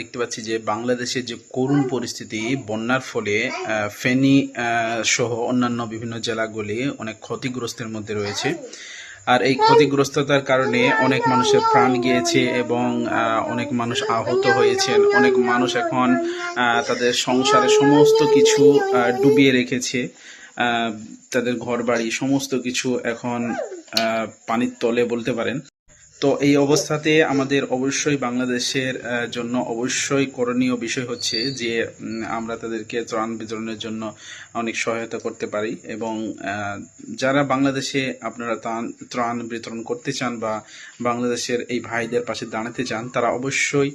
দেখতে পাচ্ছি যে বাংলাদেশের যে করুণ পরিস্থিতি, বন্যার ফলে ফেনী সহ অন্যান্য বিভিন্ন জেলাগুলি অনেক ক্ষতিগ্রস্তের মধ্যে রয়েছে। আর এই ক্ষতিগ্রস্ততার কারণে অনেক মানুষের প্রাণ গিয়েছে এবং অনেক মানুষ আহত হয়েছেন। অনেক মানুষ এখন তাদের সংসারে সমস্ত কিছু ডুবিয়ে রেখেছে। তাদের ঘর বাড়ি সমস্ত কিছু এখন পানির তলে বলতে পারেন। তো এই অবস্থাতে আমাদের অবশ্যই বাংলাদেশের জন্য অবশ্যই করণীয় বিষয় হচ্ছে যে আমরা তাদেরকে ত্রাণ বিতরণের জন্য অনেক সহায়তা করতে পারি এবং যারা বাংলাদেশে আপনারা ত্রাণ ত্রাণ বিতরণ করতে চান বা বাংলাদেশের এই ভাইদের পাশে দাঁড়াতে চান, তারা অবশ্যই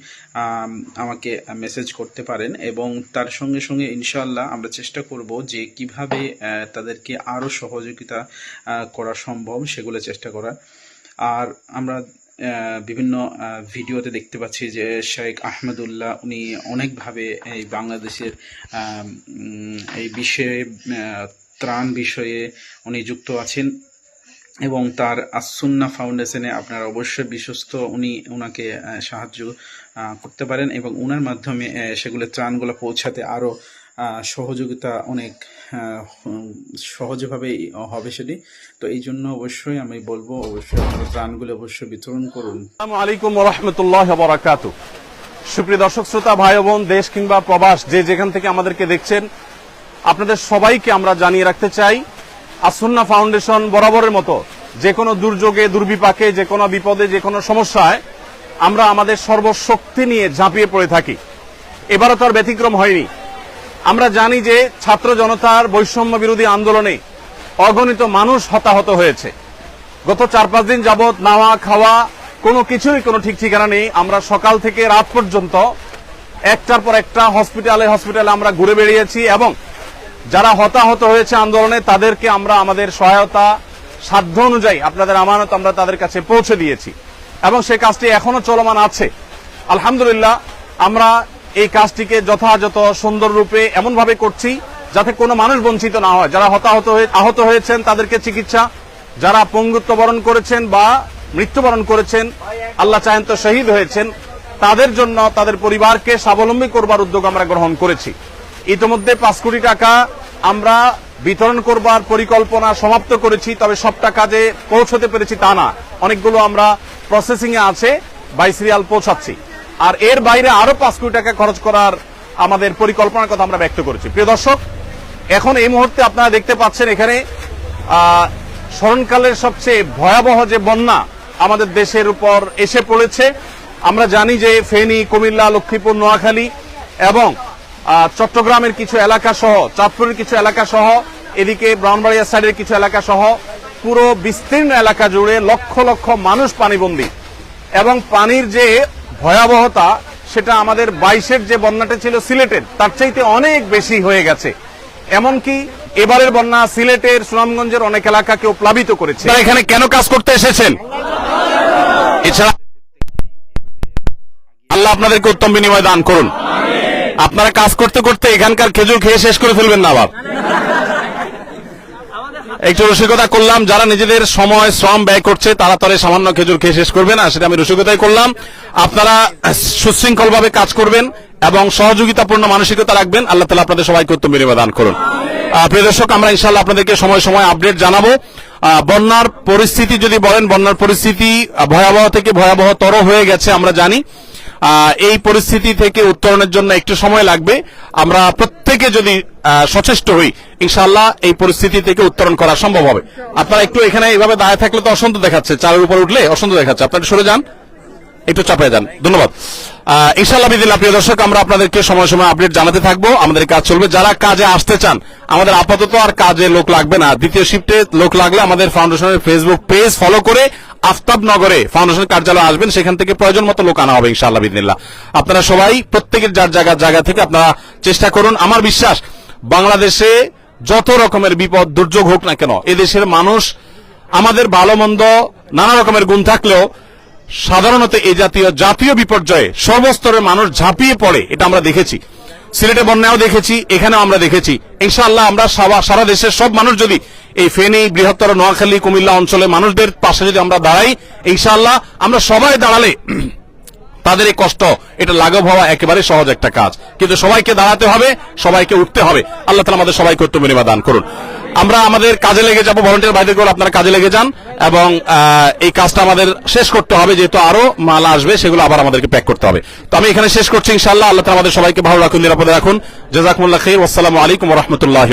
আমাকে মেসেজ করতে পারেন এবং তার সঙ্গে সঙ্গে ইনশাআল্লাহ আমরা চেষ্টা করব যে কীভাবে তাদেরকে আরও সহযোগিতা করা সম্ভব সেগুলো চেষ্টা করা আর আমরা বিভিন্ন ভিডিওতে দেখতে পাচ্ছি যে শেখ আহমেদুল্লাহ উনি অনেকভাবে এই বাংলাদেশের এই বিষয়ে ত্রাণ বিষয়ে উনি যুক্ত আছেন এবং তার আসুন্না ফাউন্ডেশনে আপনারা অবশ্যই বিশ্বস্ত উনি ওনাকে সাহায্য করতে পারেন এবং ওনার মাধ্যমে সেগুলো ত্রাণগুলো পৌঁছাতে আরও সহযোগিতা অনেক সহজভাবেই হবে সেটি। তো এই জন্য অবশ্যই আমি বলব, অবশ্যই আপনারা ত্রাণগুলো অবশ্যই বিতরণ করুন। আলাইকুম রহমতুল্লাহ বরাকাত সুপ্রিয় দর্শক, শ্রোতা ভাই বোন দেশ কিংবা প্রবাস, যে যেখান থেকে আমাদেরকে দেখছেন, আপনাদের সবাইকে আমরা জানিয়ে রাখতে চাই, আসন্না ফাউন্ডেশন বরাবরের মতো যে কোনো দুর্যোগে, দুর্বিপাকে, যে কোনো বিপদে, যে কোনো সমস্যায় আমরা আমাদের সর্বশক্তি নিয়ে ঝাঁপিয়ে পড়ে থাকি। এবারও তার ব্যতিক্রম হয়নি। আমরা জানি যে ছাত্র জনতার বৈষম্য বিরোধী আন্দোলনে অগণিত মানুষ হতাহত হয়েছে। গত চার পাঁচ দিন যাবৎ নাওয়া, খাওয়া, কোনো কিছুই কোনো ঠিক ঠিকানা নেই। আমরা সকাল থেকে রাত পর্যন্ত একটার পর একটা হসপিটালে হসপিটালে আমরা ঘুরে বেরিয়েছি এবং যারা হতাহত হয়েছে আন্দোলনে, তাদেরকে আমরা আমাদের সহায়তা সাধ্য অনুযায়ী, আপনাদের আমানত আমরা তাদের কাছে পৌঁছে দিয়েছি। এবং সে কাজটি এখনও চলমান আছে। আলহামদুলিল্লাহ, আমরা এই কাজটিকে যথাযথ সুন্দর রূপে এমনভাবে করছি যাতে কোনো মানুষ বঞ্চিত না হয়। যারা হতাহত হয়ে আহত হয়েছেন, তাদেরকে চিকিৎসা, যারা পঙ্গুত্ব বরণ করেছেন বা মৃত্যুবরণ করেছেন, আল্লাহ চাহেন তো শহীদ হয়েছেন, তাদের জন্য, তাদের পরিবারকে স্বাবলম্বী করবার উদ্যোগ আমরা গ্রহণ করেছি। ইতিমধ্যে পাঁচ কোটি টাকা আমরা বিতরণ করবার পরিকল্পনা সমাপ্ত করেছি, তবে সব টাকা যে পৌঁছতে পেরেছি তা না। অনেকগুলো আমরা প্রসেসিং এ আছে বাই সিরিয়াল পৌঁছাচ্ছি। আর এর বাইরে আরও পাঁচ কোটি টাকা খরচ করার আমাদের পরিকল্পনার কথা আমরা ব্যক্ত করেছি। প্রিয় দর্শক, এখন এই মুহূর্তে আপনারা দেখতে পাচ্ছেন এখানে স্মরণকালের সবচেয়ে ভয়াবহ যে বন্যা আমাদের দেশের উপর এসে পড়েছে। আমরা জানি যে ফেনী, কুমিল্লা, লক্ষ্মীপুর, নোয়াখালী এবং চট্টগ্রামের কিছু এলাকা সহ, চাঁদপুরের কিছু এলাকা সহ, এদিকে ব্রাউনবাড়িয়া সাইডের কিছু এলাকা সহ, পুরো বিস্তীর্ণ এলাকা জুড়ে লক্ষ লক্ষ মানুষ পানিবন্দী এবং পানির যে ভয়াবহতা, সেটা আমাদের বাইশের যে বন্যাটা ছিল সিলেটের, তার চাইতে অনেক বেশি হয়ে গেছে। এমনকি এবারের বন্যা সিলেটের, সুনামগঞ্জের অনেক এলাকাকেও প্লাবিত করেছে। এখানে কেন কাজ করতে এসেছেন? এছাড়া আল্লাহ আপনাদেরকে উত্তম বিনিময় দান করুন। আপনারা কাজ করতে করতে এখানকার খেজুর খেয়ে শেষ করে ফেলবেন না আবার। একটু রসিকতা করলাম, যারা নিজেদের সময়, শ্রম ব্যয় করছে, তারা তরে সামান্য খেজুর খেয়ে শেষ করবে না, সেটা আমি রসিকতাই করলাম। আপনারা সুশৃঙ্খল ভাবে কাজ করবেন এবং সহযোগিতাপূর্ণ মানসিকতা রাখবেন। আল্লাহ তালা আপনাদের সবাইকে উত্তম বিনিময় দান করুন প্রিয় দর্শক, আমরা ইনশাল্লাহ আপনাদেরকে সময় সময় আপডেট জানাব। বন্যার পরিস্থিতি যদি বলেন, বন্যার পরিস্থিতি ভয়াবহ থেকে ভয়াবহতর হয়ে গেছে, আমরা জানি। এই পরিস্থিতি থেকে উত্তরণের জন্য একটু সময় লাগবে। আমরা প্রত্যেকে যদি সচেষ্ট হই ইনশাআল্লাহ এই পরিস্থিতি থেকে উত্তরণ করা সম্ভব হবে। আপনারা একটু এখানে এইভাবে দাঁড়িয়ে থাকলে তো অসন্ত দেখাচ্ছে চালের উপর উঠলে অসন্ত দেখাচ্ছে। আপনারা সরে যান একটু চাপে যান। ধন্যবাদ। আহ, ইনশাআল্লাহ বিদিল্লাহ প্রিয় দর্শক আমরা আপনাদেরকে সময় সময় আপডেট জানাতে থাকব। আমাদের কাজ চলবে। যারা কাজে আসতে চান আমাদের আপাতত আর কাজে লোক লাগবে না। দ্বিতীয় শিফটে লোক লাগলে আমাদের ফাউন্ডেশনের ফেসবুক পেজ ফলো করে আফতাব নগরে ফাউন্ডেশন কার্যালয় আসবেন, সেখান থেকে প্রয়োজন মতো লোক আনা হবে, ইনশাআল্লাহ বিদিল্লাহ আপনারা সবাই প্রত্যেকের যার জায়গা জায়গা থেকে আপনারা চেষ্টা করুন। আমার বিশ্বাস, বাংলাদেশে যত রকমের বিপদ, দুর্যোগ হোক না কেন, এদেশের মানুষ আমাদের ভালো, মন্দ, নানা রকমের গুণ থাকলেও সাধারণত এ জাতীয় জাতীয় বিপর্যয়ে সর্বস্তরের মানুষ ঝাঁপিয়ে পড়ে, এটা আমরা দেখেছি। সিলেটে বন্যাও দেখেছি, এখানেও আমরা দেখেছি। ইনশাআল্লাহ আমরা সারা- দেশের সব মানুষ যদি এই ফেনী, বৃহত্তর নোয়াখালী, কুমিল্লা অঞ্চলে মানুষদের পাশে যদি আমরা দাঁড়াই, ইনশাআল্লাহ আমরা সবাই দাঁড়ালে তাদের এই কষ্ট, এটা লাঘব হওয়া একেবারে সহজ একটা কাজ। কিন্তু সবাইকে দাঁড়াতে হবে, সবাইকে উঠতে হবে। আল্লাহ তালা আমাদের সবাই কর্তব্য নিবাদান দান করুন। আমরা আমাদের কাজে লেগে যাব ভলেন্টিয়ার ভাইদের করে আপনারা কাজে লেগে যান এবং এই কাজটা আমাদের শেষ করতে হবে, যেহেতু আরও মাল আসবে, সেগুলো আবার আমাদেরকে প্যাক করতে হবে। তো আমি এখানে শেষ করছি ইনশাল্লাহ আল্লাহ আমাদের সবাইকে ভালো রাখুন, নিরাপদে রাখুন। জাজাকুল্লাহ খেয়ে আসসালামু আলাইকুম রহমতুল্লাহ